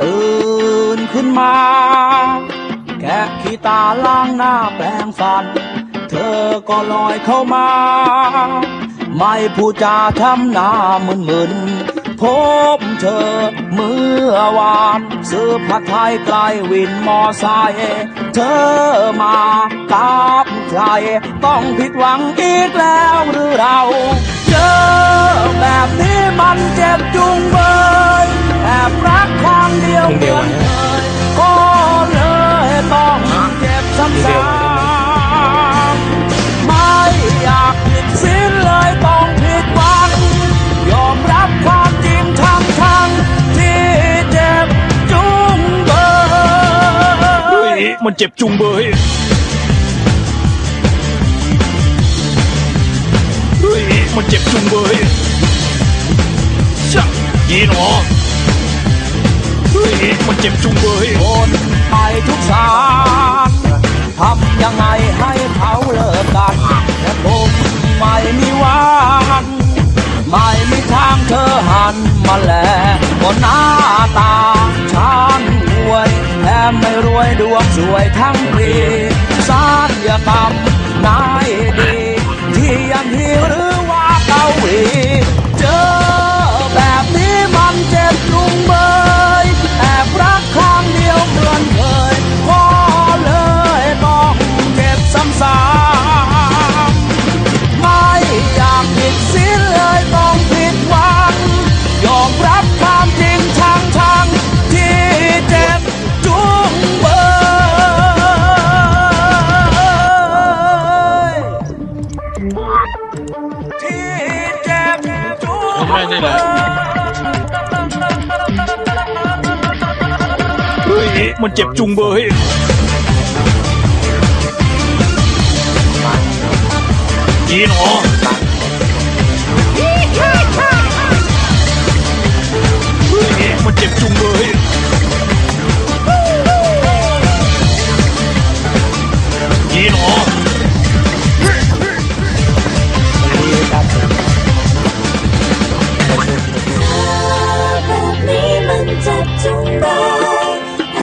ตื่นขึ้นมา แกะขี้ตาล้างหน้าแปรงฟัน เธอก็ลอยเข้ามา ไม่พูดจาทำหน้ามึนมึนพบเธอเมื่อวานซื้อผัดไทยไกลวินมอไซค์เธอมากับใคร ต้องผิดหวังอีกแล้วหรือเรา เจอแบบนี้มันเจ็บจุงเบย มันเจ็บจุงเบยเฮ้ยมันเจ็บจุงเบยช่างยีหนอเฮ้ยมันเจ็บจุงเบยโอนไปทุกสาา จุงเบยเฮ้ยมันเจ็บจุงเบยยีหนอ